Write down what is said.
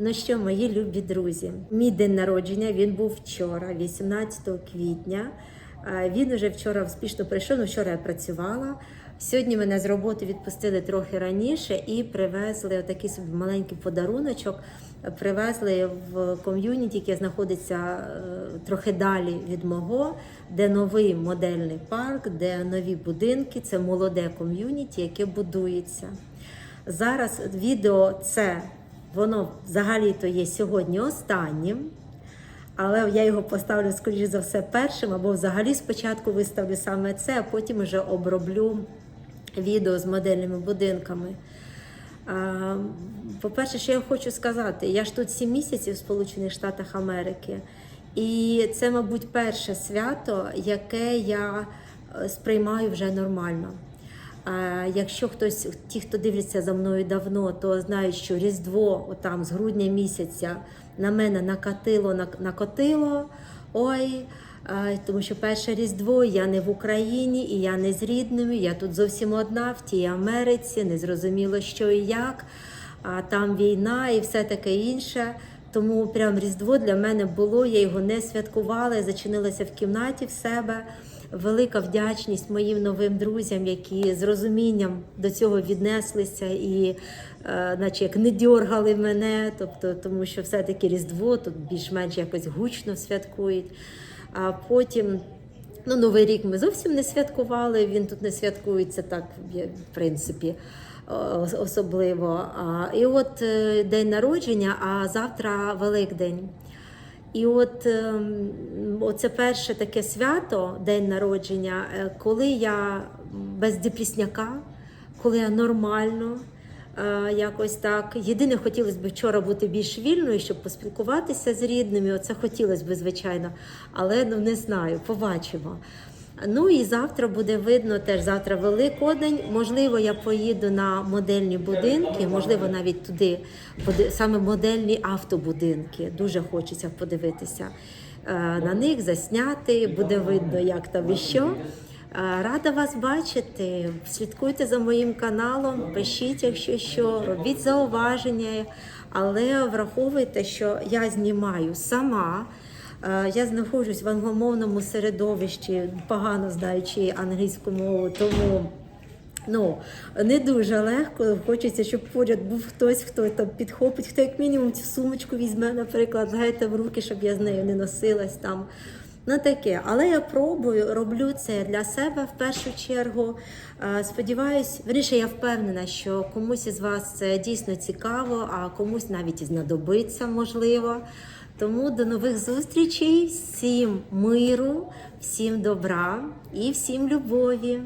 Ну що, мої любі друзі, мій день народження він був вчора, 18 квітня. Він уже вчора успішно прийшов. Ну, вчора я працювала. Сьогодні мене з роботи відпустили трохи раніше і привезли отакий собі маленький подаруночок. Привезли в ком'юніті, яке знаходиться е, трохи далі від мого, де новий модельний парк, де нові будинки. Це молоде ком'юніті, яке будується. Зараз відео це воно взагалі-то є сьогодні останнім, але я його поставлю, скоріш за все, першим, або взагалі спочатку виставлю саме це, а потім вже оброблю відео з модельними будинками. По-перше, що я хочу сказати, я ж тут 7 місяців в Сполучених Штатах Америки, і це, мабуть, перше свято, яке я е, сприймаю вже нормально. Якщо хтось, ті, хто дивляться за мною давно, то знають, що Різдво, отам з грудня місяця, на мене накатило, накотило. Ой, тому що перше Різдво я не в Україні і я не з рідними. Я тут зовсім одна в тій Америці, не зрозуміло, що і як. А там війна і все таке інше. Тому прям Різдво для мене було. Я його не святкувала, я зачинилася в кімнаті в себе. Велика вдячність моїм новим друзям, які з розумінням до цього віднеслися і, е, наче як не дьоргали мене, тобто, тому що все-таки Різдво тут більш-менш якось гучно святкують. А потім. Ну, Новий рік ми зовсім не святкували. Він тут не святкується так, в принципі, особливо. І от е, день народження, а завтра Великдень. І от це перше таке свято, день народження, е, коли я без депрісняка, коли я нормально. е, Якось так. Єдине, хотілося б вчора бути більш вільною, щоб поспілкуватися з рідними. Оце хотілося б, звичайно, але ну не знаю, побачимо. Ну і завтра буде видно теж завтра Великодень. Можливо, я поїду на модельні будинки, можливо, навіть туди, саме модельні автобудинки. Дуже хочеться подивитися е, на них, засняти. Буде видно, як там і що. Е, Рада вас бачити. Слідкуйте за моїм каналом, пишіть, якщо що, робіть зауваження, але враховуйте, що я знімаю сама. Е, Я знаходжусь в англомовному середовищі, погано знаючи англійську мову, тому ну, не дуже легко. Хочеться, щоб поряд був хтось, хто там підхопить, хто як мінімум цю сумочку візьме, наприклад, гайте в руки, щоб я з нею не носилась там. Ну таке, але я пробую, роблю це для себе в першу чергу. Е, Сподіваюсь, верніше, я впевнена, що комусь із вас це дійсно цікаво, а комусь навіть і знадобиться, можливо. Тому до нових зустрічей, всім миру, всім добра і всім любові.